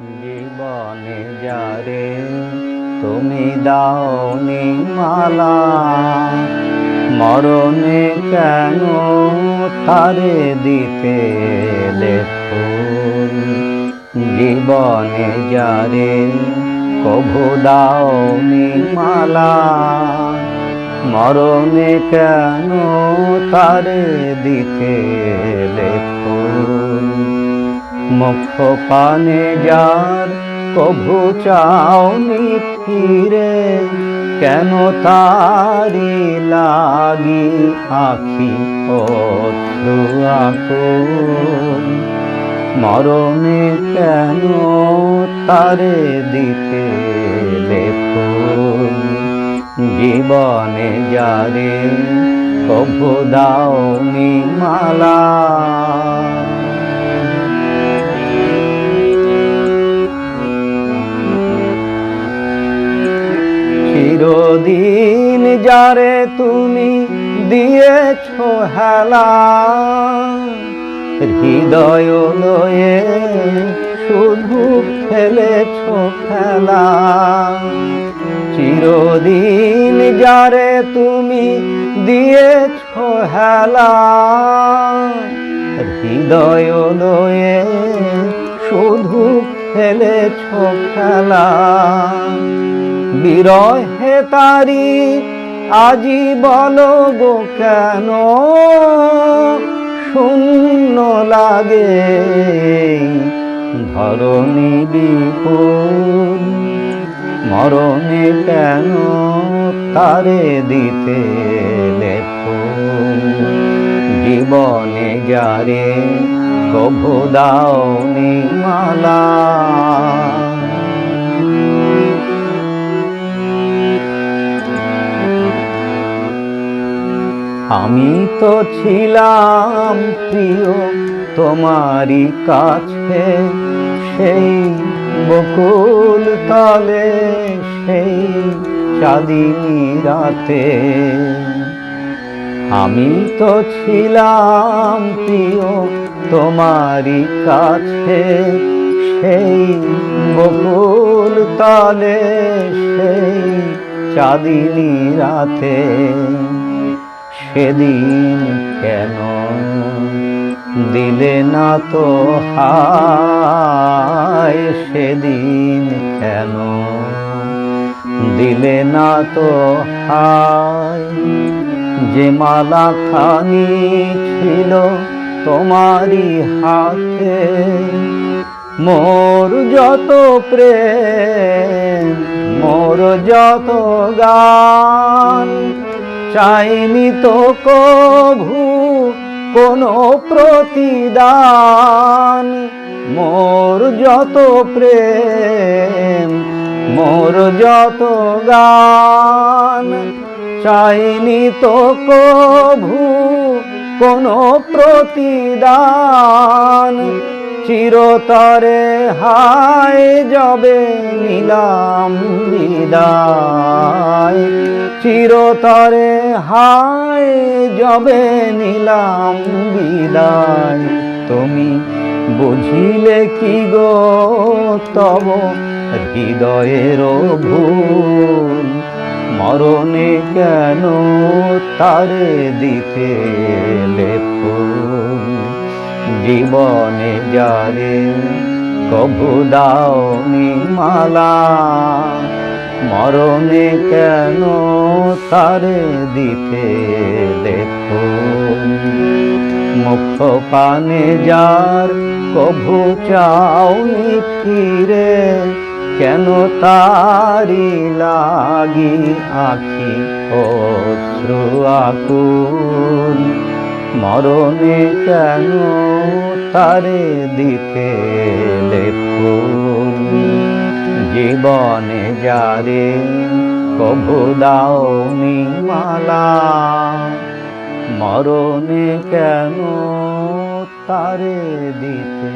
জীবনে যারে তুমি দাওনি মালা, মরণে কেন তারে দিতে ফুল? জীবনে যারে কভু দাওনি মালা, মরণে কেন তারে দিতে ফুল মুখ পানে যার, কভু চাওনি ফিরে কেন তারি লাগি আখি অশ্রু আকুল মরণে কেন তারে দিতে ফুল জীবনে যারে কভু দাওনি মালা। চিরদিন যারে তুমি দিয়েছ হেলা? হৃদয় লয়ে শুধু ফেলেছ খেলা। চিরদিন যারে তুমি দিয়েছ হেলা। হৃদয় লয়ে শুধু ফেলেছ খেলা। বিরহে তারি, আজি বলো গো কেন? শূন্য লাগে ধরণী বিপুল মরণে কেন তারে দিতে ফুল জীবনে যারে কভু দাওনি মালা আমি তো ছিলাম প্রিয় তোমারই কাছে, সেই বকুল তলে, সেই চাঁদিনী রাতে। আমি তো ছিলাম প্রিয় তোমারই কাছে, সেই বকুল তলে, সেই চাঁদিনী রাতে। সেদিন কেন দিলে না তো হায়? সেদিন কেন দিলে না তো হায়? যে মালা খানি ছিল তোমারই হাতে, মোর যত প্রেম, মোর যত গান চাইনি তো কভু কোনো প্রতিদান। মোর যত প্রেম, মোর যত গান, চাইনি তো কভু কোনো প্রতিদান। চিরতরে হায় যাবে নিলাম বিদায় চিরতরে হায় যাবে নিলাম বিদায় তুমি বুঝিলে কি গো? তব হৃদয়ের ভুল। মরণে কেন তারে দিতে জীবনে যারে কভু দাওনি মালা। মরণে কেন তারে দিতে ফুল মুখ পানে যার কভু চাওনি ফিরে কেন তারি লাগি আখি অশ্রু আকুল? মরণে কেন তারে দিতে ফুল জীবনে যারে কভু দাও মালা মরণে কেন তারে দিতে